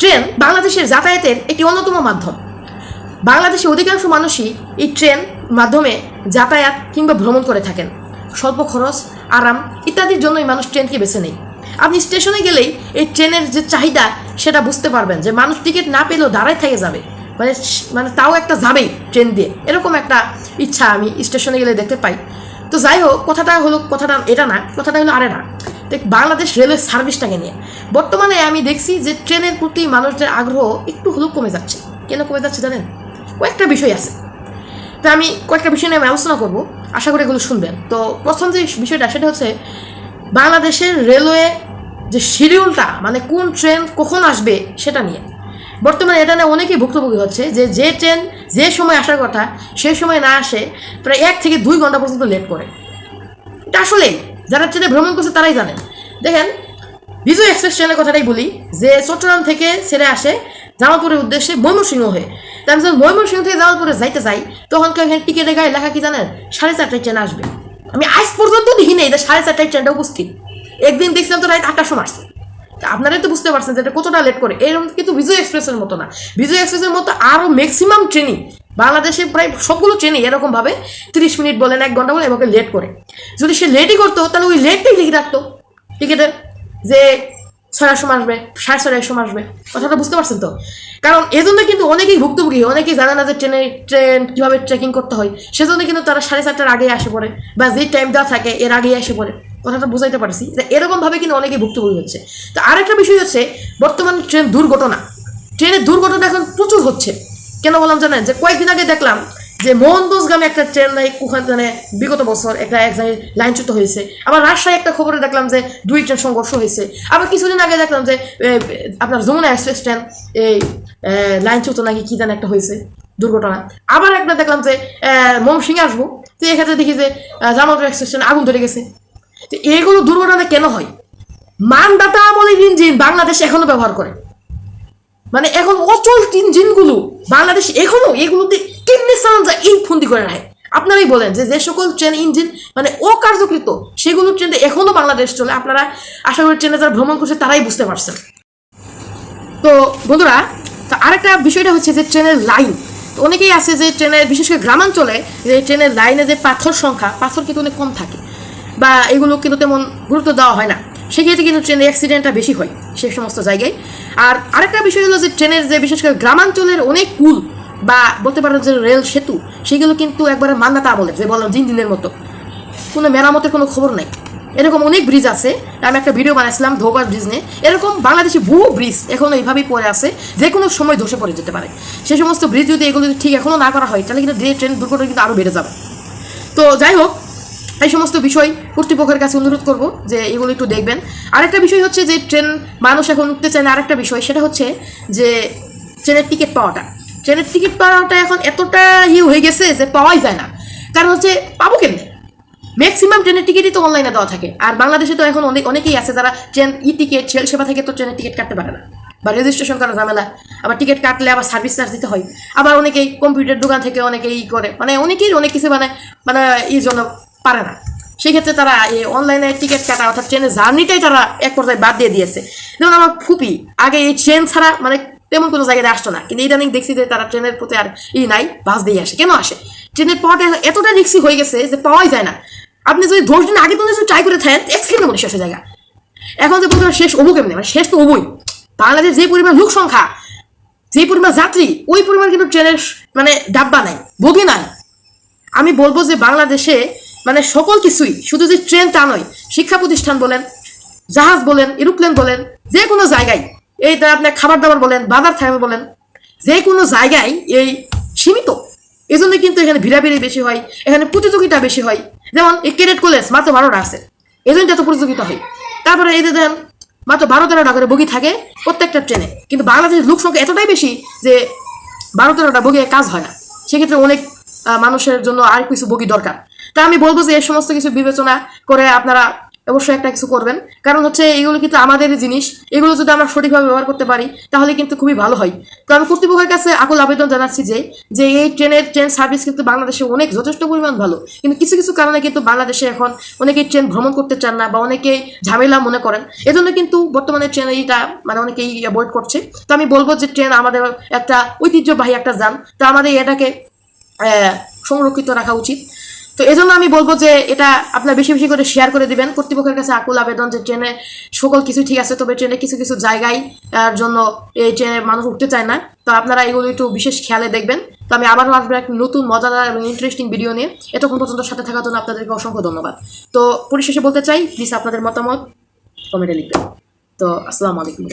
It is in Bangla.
ট্রেন বাংলাদেশের যাতায়াতের একটি অন্যতম মাধ্যম। বাংলাদেশের অধিকাংশ মানুষই এই ট্রেন মাধ্যমে যাতায়াত কিংবা ভ্রমণ করে থাকেন। স্বল্প খরচ, আরাম ইত্যাদির জন্যই মানুষ ট্রেনকে বেছে নেয়। আপনি স্টেশনে গেলেই এই ট্রেনের যে চাহিদা, সেটা বুঝতে পারবেন যে মানুষ টিকিট না পেলেও দাঁড়ায় থেকে যাবে। মানে মানে তাও একটা যাবেই ট্রেন দিয়ে। এরকম একটা ইচ্ছা আমি স্টেশনে গেলে দেখতে পাই। তো যাই হোক, কথাটা হলো, কথাটা এটা না, কথাটা হলো আরে না। বাংলাদেশ রেলওয়ে সার্ভিসটাকে নিয়ে। বর্তমানে আমি দেখছি যে ট্রেনের প্রতি মানুষদের আগ্রহ একটু হলেও কমে যাচ্ছে। কেন কমে যাচ্ছে জানেন? কয়েকটা বিষয় আছে। তা আমি কয়েকটা বিষয় নিয়ে আমি আলোচনা করব। আশা করি এগুলো শুনবেন। তো প্রথম যে বিষয়টা, সেটা হচ্ছে বাংলাদেশের রেলওয়ে যে শিডিউলটা মানে কোন ট্রেন কখন আসবে সেটা নিয়ে। বর্তমানে এটা নিয়ে অনেকেই ভুক্তভোগী হচ্ছে যে যে ট্রেন যে সময় আসার কথা সেই সময় না আসে, প্রায় এক থেকে দুই ঘণ্টা পর্যন্ত লেট করে। এটা আসলে যারা ট্রেনে ভ্রমণ করছে তারাই জানেন দেখেন, বিজয় এক্সপ্রেস ট্রেনের কথাটাই বলি যে চট্টগ্রাম থেকে ছেড়ে আসে জামালপুরের উদ্দেশ্যে ময়মনসিংহ হয়ে। তা আমি যখন ময়মনসিংহ থেকে জামালপুরে যাইতে যাই, তখন কেউ এখানে টিকিটের গায়ে লেখা কি জানেন? সাড়ে চারটায় ট্রেন আসবে। আমি আজ পর্যন্ত দেখি নেই যে সাড়ে চারটায় ট্রেনটা উপস্থিত। একদিন দেখছিলাম তো রাত আটটার সময় আসছে। আপনারাই তো বুঝতে পারছেন যে এটা কতটা লেট করে। এরকম কিন্তু বিজয় এক্সপ্রেসের মতো না। বিজয় এক্সপ্রেসের মতো আরও ম্যাক্সিমাম ট্রেনই। বাংলাদেশে প্রায় সবগুলো ট্রেনই এরকমভাবে তিরিশ মিনিট বলেন, এক ঘণ্টা বলে এভাবে লেট করে। যদি সে লেটই করতো, তাহলে ওই লেটটাই লিখে রাখতো। টিকিটের যে ছয়টার সময় আসবে সাড়ে ছয়টার সময় আসবে কথাটা বুঝতে পারছেন তো? কারণ এজন্য কিন্তু অনেকেই ভুক্তভোগী, অনেকেই জানে না যে ট্রেনে, ট্রেন কীভাবে ট্রেকিং করতে হয়। সেজন্য কিন্তু তারা সাড়ে চারটার আগে আসে পড়ে, বা যে টাইম দেওয়া থাকে, এর আগেই এসে পড়ে। কথাটা বুঝাইতে পারছি। এরকমভাবে কিন্তু অনেকেই ভুক্তভোগী হচ্ছে। তো আরেকটা বিষয় হচ্ছে, বর্তমান ট্রেন দুর্ঘটনা। ট্রেনের দুর্ঘটনা এখন প্রচুর হচ্ছে। কেন বললাম জানেন? যে কয়েকদিন আগে দেখলাম যে মোহনগঞ্জগামী একটা ট্রেন নাই ওখানে বিগত বছর একটা এক জায়গায় লাইনচ্যুত হয়েছে। আবার রাজশাহী একটা খবরে দেখলাম যে দুই ট্রেন সংঘর্ষ হয়েছে। আবার কিছুদিন আগে দেখলাম যে আপনার যমুনা এক্সপ্রেস ট্রেন এই লাইনচ্যুত নাকি কী জানে একটা হয়েছে দুর্ঘটনা। আবার একটা দেখলাম যে মমসিংহে আসব। তো এক্ষেত্রে দেখি যে জামালপুর এক্সপ্রেস ট্রেন আগুন ধরে গেছে। তো এগুলো দুর্ঘটনা কেন হয়? মানদাতা আমলের ইঞ্জিন বাংলাদেশ এখনও ব্যবহার করে। মানে এখন অচল ইঞ্জিনগুলো বাংলাদেশ এখনও এগুলোতে কেমনি চালান যায় এই ফন্দি করে রাখে। আপনারাই বলেন যে যে সকল ট্রেন ইঞ্জিন মানে অকার্যকৃত, সেগুলো ট্রেনে এখনও বাংলাদেশ চলে। আপনারা আশা করি ট্রেনে যারা ভ্রমণ করছে, তারাই বুঝতে পারছেন। তো বন্ধুরা, তো আরেকটা বিষয়টা হচ্ছে যে ট্রেনের লাইন তো অনেকেই আছে যে ট্রেনের বিশেষ করে গ্রামাঞ্চলে যে ট্রেনের লাইনে যে পাথর সংখ্যা, পাথর কিন্তু অনেক কম থাকে বা এগুলো কিন্তু তেমন গুরুত্ব দেওয়া হয় না। সেক্ষেত্রে কিন্তু ট্রেনের অ্যাক্সিডেন্টটা বেশি হয়। সেই সমস্ত জায়গায়। আর আরেকটা বিষয় হলো যে ট্রেনের যে বিশেষ করে গ্রামাঞ্চলের অনেক কুল বা বলতে পারেন যে রেল সেতু, সেগুলো কিন্তু একবারে মান্নাতা বলে, যে বললাম দিন দিনের মতো। কোনো মেরামতের কোনো খবর নাই। এরকম অনেক ব্রিজ আছে। আমি একটা ভিডিও বানাইছিলাম, ধোবার ব্রিজ নিয়ে। এরকম বাংলাদেশে বহু ব্রিজ এখনও এইভাবেই পড়ে আছে, যে কোনো সময় ধসে পড়ে যেতে পারে। সে সমস্ত ব্রিজ যদি এগুলো যদি ঠিক এখনও না করা হয়, তাহলে কিন্তু ট্রেন দুর্ঘটনা কিন্তু আরও বেড়ে যাবে। তো যাই হোক এই সমস্ত বিষয় কর্তৃপক্ষের কাছে অনুরোধ করব যে এগুলো একটু দেখবেন। আরেকটা বিষয় হচ্ছে যে ট্রেন মানুষ এখন উঠতে চায় না। আরেকটা বিষয়, সেটা হচ্ছে যে ট্রেনের টিকিট পাওয়াটা। ট্রেনের টিকিট পাওয়াটা এখন এতটা ইয়ে হয়ে গেছে যে পাওয়াই যায় না। কারণ হচ্ছে পাবো কেমনে? ম্যাক্সিমাম ট্রেনের টিকিটই তো অনলাইনে দেওয়া থাকে। আর বাংলাদেশে তো এখন অনেক অনেকেই আছে যারা ট্রেন ই টিকিট ছেল সেবা থেকে তো ট্রেনের টিকিট কাটতে পারে না। বা রেজিস্ট্রেশন করা ঝামেলা। আবার টিকিট কাটলে আবার সার্ভিস চার্জ দিতে হয়। আবার অনেকেই কম্পিউটার দোকান থেকে অনেকেই ই করে। মানে অনেকেই অনেক কিছু মানে মানে এই জন্য পারে না। সেক্ষেত্রে তারা এই অনলাইনে টিকিট কাটা অর্থাৎ ট্রেনের জার্নিটাই তারা এক পর্যায়ে বাদ দিয়ে দিয়েছে। যেমন আমার ফুপি, আগে এই ট্রেন ছাড়া মানে তেমন কোনো জায়গায় আসতো না। কিন্তু ইদানিং দেখছি যে তারা ট্রেনের প্রতি আর ই নাই, বাস দিয়ে আসে। কেন আসে? ট্রেনের পাওয়াটা এতটা রিক্সি হয়ে গেছে যে পাওয়াই যায় না। আপনি যদি দশ দিন আগে তো যদি ট্রাই করে থাকেন এক সেকেন্ডের মধ্যে শেষ জায়গা এখন যে বলতে শেষ হব কেমনি? মানে শেষ তো হবই। বাংলাদেশ যে পরিমাণ লোক সংখ্যা, যে পরিমাণ যাত্রী, ওই পরিমাণ কিন্তু ট্রেনের মানে ডাব্বা নাই, বগি নাই। আমি বলব যে বাংলাদেশে মানে সকল কিছুই, শুধু যে ট্রেন তা নয়, শিক্ষা প্রতিষ্ঠান বলেন, জাহাজ বলেন, এরোপ্লেন বলেন, যে কোনো জায়গায়, এই তার আপনার খাবার দাবার বলেন, বাজার থাকবে বলেন, যে কোনো জায়গায় এই সীমিত। এই জন্য কিন্তু এখানে ভিড়াভিড়ি বেশি হয়, এখানে প্রতিযোগিতা বেশি হয়। যেমন এই ক্যাডেট কলেজ মাত্র বারোটা আছে এই জন্য এত প্রতিযোগিতা হয়। তারপরে এই যে দেখেন মাত্র বারো তেরোটা করে বগি থাকে প্রত্যেকটা ট্রেনে। কিন্তু বাংলাদেশের লোক সংখ্যা এতটাই বেশি যে বারো তেরোটা বগি কাজ হয় না। সেক্ষেত্রে অনেক মানুষের জন্য আর কিছু বগি দরকার। তা আমি বলব যে এই সমস্ত কিছু বিবেচনা করে আপনারা অবশ্যই একটা কিছু করবেন। কারণ হচ্ছে এগুলো কিন্তু আমাদের জিনিস। এগুলো যদি আমরা সঠিকভাবে ব্যবহার করতে পারি, তাহলে কিন্তু খুবই ভালো হয়। তো আমি কর্তৃপক্ষের কাছে আকুল আবেদন জানাচ্ছি যে যে এই ট্রেনের, ট্রেন সার্ভিস কিন্তু বাংলাদেশে অনেক যথেষ্ট পরিমাণ ভালো। কিন্তু কিছু কিছু কারণে কিন্তু বাংলাদেশে এখন অনেকেই ট্রেন ভ্রমণ করতে চান না বা অনেকেই ঝামেলা মনে করেন। এজন্য কিন্তু বর্তমানে ট্রেন এইটা মানে অনেকেই অ্যাভয়েড করছে। তো আমি বলব যে ট্রেন আমাদের একটা ঐতিহ্যবাহী একটা যান। তা আমাদের এটাকে সংরক্ষিত রাখা উচিত। তো এই জন্য আমি বলব যে এটা আপনার বেশি বেশি করে শেয়ার করে দিবেন। কর্তৃপক্ষের কাছে আকুল আবেদন যে ট্রেনে সকল কিছু ঠিক আছে, তবে ট্রেনে কিছু কিছু জায়গায় জন্য এই ট্রেনে মানুষ উঠতে চায় না। তো আপনারা এগুলো একটু বিশেষ খেয়ালে দেখবেন। তো আমি আবারও আসব এক নতুন, মজাদার এবং ইন্টারেস্টিং ভিডিও নিয়ে। এতক্ষণ পর্যন্ত সাথে থাকার জন্য আপনাদেরকে অসংখ্য ধন্যবাদ। তো পরিশেষে বলতে চাই প্লিজ আপনাদের মতামত কমেন্টে লিখবেন। তো আসসালামু আলাইকুম